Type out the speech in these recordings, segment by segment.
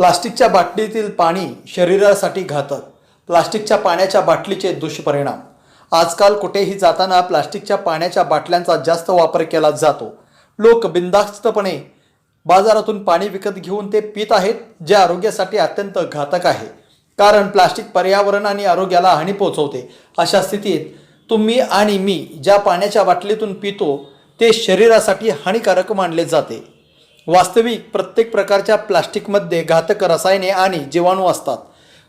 प्लास्टिकच्या बाटलीतील पाणी शरीरासाठी घातक. प्लास्टिकच्या पाण्याच्या बाटलीचे दुष्परिणाम. आजकाल कुठेही जाताना प्लास्टिकच्या पाण्याच्या बाटल्यांचा जास्त वापर केला जातो. लोक बिंदास्तपणे बाजारातून पाणी विकत घेऊन ते पित आहेत जे आरोग्यासाठी अत्यंत घातक आहे. कारण प्लास्टिक पर्यावरण आणि आरोग्याला हानी पोहोचवते. अशा स्थितीत तुम्ही आणि मी ज्या पाण्याच्या बाटलीतून पितो ते शरीरासाठी हानिकारक मानले जाते. वास्तविक प्रत्येक प्रकारच्या प्लास्टिकमध्ये घातक रसायने आणि जीवाणू असतात.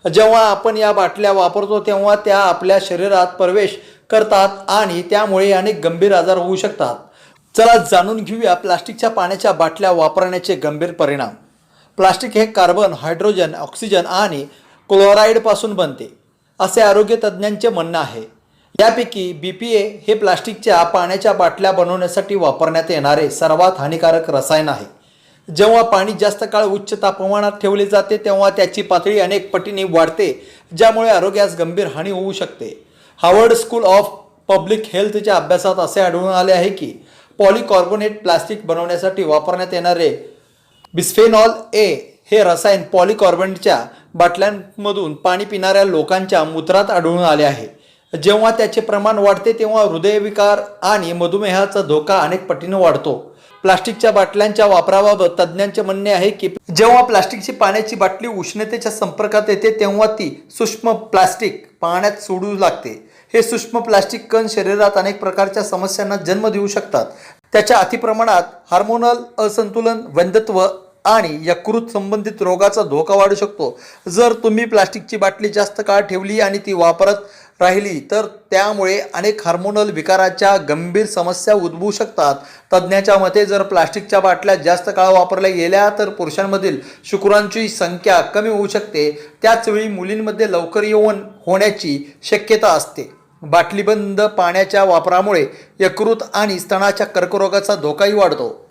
जेव्हा आपण या बाटल्या वापरतो तेव्हा त्या आपल्या शरीरात प्रवेश करतात आणि त्यामुळे अनेक गंभीर आजार होऊ शकतात. चला जाणून घेऊया प्लास्टिकच्या पाण्याच्या बाटल्या वापरण्याचे गंभीर परिणाम. प्लास्टिक हे कार्बन हायड्रोजन ऑक्सिजन आणि क्लोराईडपासून बनते असे आरोग्य तज्ज्ञांचे म्हणणं आहे. यापैकी बी पी ए हे प्लास्टिकच्या पाण्याच्या बाटल्या बनवण्यासाठी वापरण्यात येणारे सर्वात हानिकारक रसायन आहे. जेव्हा पाणी जास्त काळ उच्च तापमानात ठेवले जाते तेव्हा त्याची पातळी अनेक पटीने वाढते ज्यामुळे आरोग्यास गंभीर हानी होऊ शकते. हार्वर्ड स्कूल ऑफ पब्लिक हेल्थच्या अभ्यासात असे आढळून आले आहे की पॉलिकॉर्बोनेट प्लास्टिक बनवण्यासाठी वापरण्यात येणारे बिस्फेनॉल ए हे रसायन पॉलिकॉर्बनेटच्या बाटल्यांमधून पाणी पिणाऱ्या लोकांच्या मूत्रात आढळून आले आहे. जेव्हा त्याचे प्रमाण वाढते तेव्हा हृदयविकार आणि मधुमेहाचा धोका अनेक पटीने वाढतो. प्लास्टिकच्या बाटल्यांच्या वापराबाबत तज्ज्ञांचे म्हणणे आहे की जेव्हा प्लास्टिकची पाण्याची बाटली उष्णतेच्या संपर्कात येते तेव्हा ती सूक्ष्म प्लास्टिक पाण्यात सोडू लागते. हे सूक्ष्म प्लास्टिक कण शरीरात अनेक प्रकारच्या समस्यांना जन्म देऊ शकतात. त्याच्या अतिप्रमाणात हार्मोनल असंतुलन वंध्यत्व आणि यकृत संबंधित रोगाचा धोका वाढू शकतो. जर तुम्ही प्लास्टिकची बाटली जास्त काळ ठेवली आणि ती वापरत राहिली तर त्यामुळे अनेक हार्मोनल विकाराच्या गंभीर समस्या उद्भवू शकतात. तज्ज्ञाच्या मते जर प्लास्टिकच्या बाटल्या जास्त काळ वापरल्या गेल्या तर पुरुषांमधील शुक्रांची संख्या कमी होऊ शकते. त्याचवेळी मुलींमध्ये लवकर येऊन होण्याची शक्यता असते. बाटलीबंद पाण्याच्या वापरामुळे यकृत आणि स्तनाच्या कर्करोगाचा धोकाही वाढतो.